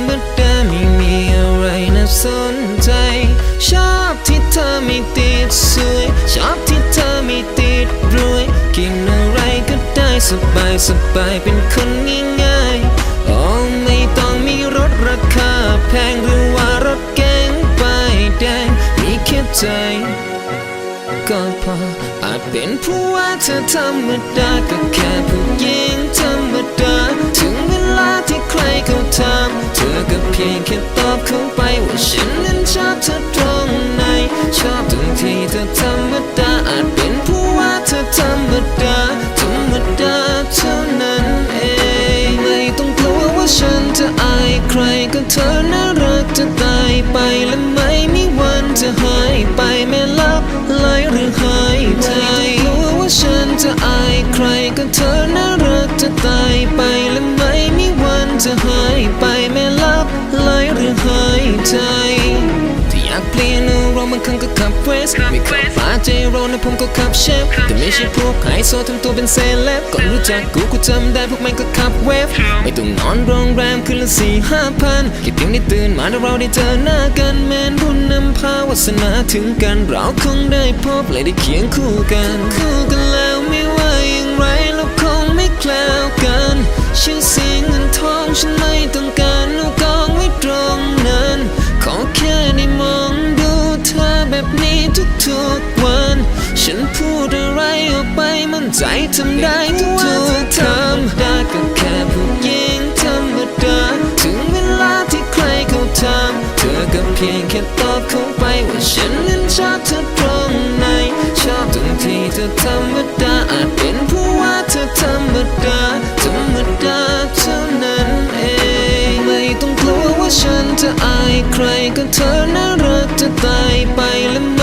จะธรรมดาไม่มีอะไรน่าสนใจ ชอบที่เธอไม่ติดสวย ชอบที่เธอไม่ติดรวย กินอะไรก็ได้สบายสบายเป็นคนง่ายๆอ๋อไม่ต้องมีรถราคาแพงหรือว่ารถเก๋งป้ายแดงมีแค่ใจก็พออาจเป็นเพราะว่าเธอธรรมดาก็แค่ผู้หญิง พียงแค่ตอบเข้าไปว่าฉันนั้นชอบเธอตรงไหน ชอบตรงที่เธอธรรมดาอาจเป็นเพราะว่าเธอธรรมดาธรรมดาเท่านั้นเองไม่ต้องกลัวว่าฉันจะอายใครก็เธอน่ารักจะตายไปและไม่มีวันจะหายไปแม้ลับไหลหรือหายใจไม่ต้องกลัวว่าฉันจะอายใครก็เธอ ที่อยากเปลี่ยนอารมบางครั้งก็ขับเวสไม่ขับฟ้าเจโรนะผมก็ขับเชฟแต่ไม่ใช่พวกไฮโซทำตัวเป็นเซเลบก่อนรู้จักกูกูจำได้พวกมันก็ขับเวฟไม่ต้องนอนโรงแรมคืนละสี่ห้าพันแค่เพียงได้ตื่นมาแล้วเราได้เจอหน้ากันแมนบุญนำพาวาสนาถึงกันเราคงได้พบและได้เคียงคู่กันคู่กันแล้ว นใจทำได้ทุกๆทำได้ก็แค่ผู้หญิงธรรมดาถึงเวลาที่ใครเขาถามเธอก็เพียงแค่ตอบเข้าไปว่าฉันนั้นชอบเธอตรงไหนชอบตรงที่เธอธรรมดาอาจเป็นเพราะว่าเธอธรรมดาธรรมดาเท่านั้นเองไม่ต้องกลัวว่าฉันจะอายใครก็เธอน่ารักจะตายไปและ